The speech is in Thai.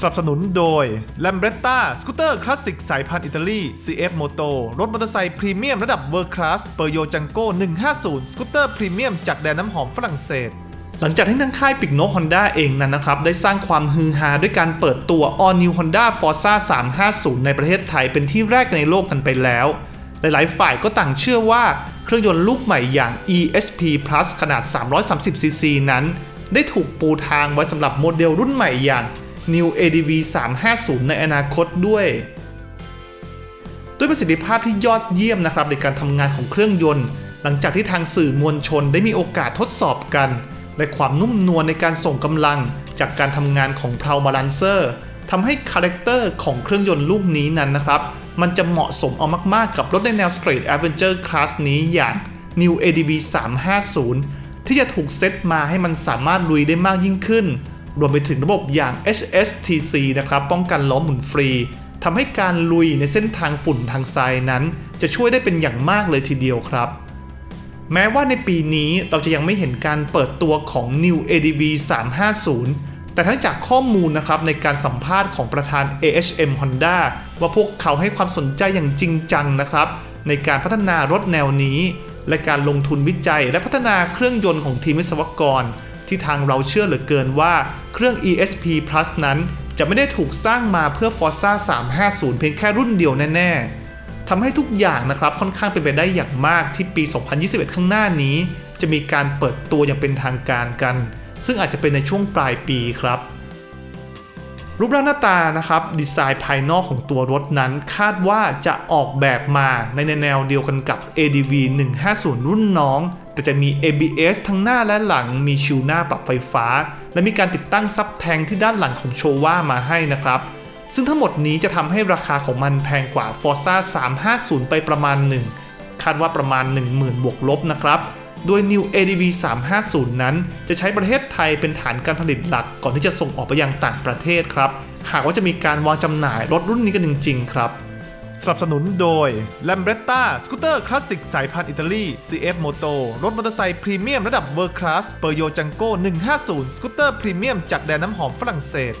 สนับสนุนโดย l a m b r e t t a สกูตเตอร์คลาสสิกสายพันธุ์อิตาลี CF Moto รถมอเตอร์ไซค์พรีเมียมระดับเวอร์คลาสเปอร์โยจังโก้150 สกูตเตอร์พรีเมียมจากแดนน้ำหอมฝรั่งเศสหลังจากที่ทางค่ายปิกโนฮอนด้าเองนั้นนะครับ ได้สร้างความฮือฮาด้วยการเปิดตัว All New Honda Forza 350 ในประเทศไทยเป็นที่แรกในโลกกันไปแล้ว หลายๆ ฝ่ายก็ต่างเชื่อว่าเครื่องยนต์ลูกใหม่อย่าง ESP Plus ขนาด 330cc นั้น ได้ถูกปูทางไว้สำหรับโมเดลรุ่นใหม่อย่าง New ADV 350 ในอนาคตด้วย ด้วยประสิทธิภาพที่ยอดเยี่ยมนะครับในการทำงานของเครื่องยนต์ หลังจากที่ทางสื่อมวลชนได้มีโอกาสทดสอบกัน และความนุ่มนวลในการส่งกำลังจากการทำงานของเพลาบาลานเซอร์ทำให้คาแรคเตอร์ของเครื่องยนต์ลูกนี้นั้นนะครับ มันจะเหมาะสมเอามากๆ กับรถในแนว Straight Adventure Class นี้อย่าง New ADV 350 ที่จะถูกเซตมาให้มันสามารถลุยได้มากยิ่งขึ้น รวมไปถึงระบบอย่าง HSTC นะครับป้องกันล้อหมุนฟรีทำให้การลุยในเส้นทางฝุ่นทางทรายนั้น จะช่วยได้เป็นอย่างมากเลยทีเดียวครับ แม้ว่าในปีนี้เราจะยังไม่เห็นการเปิดตัวของ New ADV 350 แต่ทั้งจากข้อมูลนะครับในการสัมภาษณ์ของประธาน AHM Honda ว่าพวกเขาให้ความสนใจอย่างจริงจังนะครับ ในการพัฒนารถแนวนี้ และการลงทุนวิจัยและพัฒนาเครื่องยนต์ของทีมวิศวกร ที่ทางเราเชื่อเหลือเกินว่าเครื่อง ESP Plus นั้นจะไม่ได้ถูกสร้างมาเพื่อ Forza 350 เพียงแค่รุ่นเดียวแน่ ๆทำให้ทุกอย่างนะครับค่อนข้างเป็นไปได้อย่างมากที่ปี 2021 ข้างหน้านี้ จะมีการเปิดตัวอย่างเป็นทางการกัน ซึ่งอาจจะเป็นในช่วงปลายปีครับ รูปร่างหน้าตานะครับดีไซน์ภายนอกของตัวรถนั้น คาดว่าจะออกแบบมาในแนวเดียวกันกับ ADV 150 รุ่นน้อง แต่จะมี ABS ทั้งหน้าและหลังมีชิวหน้าปรับไฟฟ้า และมีการติดตั้งซับแทงที่ด้านหลังของโชว่ามาให้นะครับ ซึ่งทั้งหมดนี้จะทำให้ราคาของมันแพงกว่า Forza 350 ไปประมาณหนึ่งคาดว่าประมาณ 10,000บวกลบนะครับ โดย New ADV 350 นั้น จะใช้ประเทศไทยเป็นฐานการผลิตหลักก่อนที่จะส่งออกไปยังต่างประเทศครับ หากว่าจะมีการวางจำหน่ายรถรุ่นนี้กันจริง ๆ ครับ สนับสนุนโดย l a m b r e t t a สกูตเตอร์คลาสสิกสายพันธุ์อิตาลี CF Moto รถมอเตอร์ไซค์พรีเมียมระดับเวอร์คลาสเปอร์โยจังโก้150 สกูตเตอร์พรีเมียมจากแดนน้ำหอมฝรั่งเศส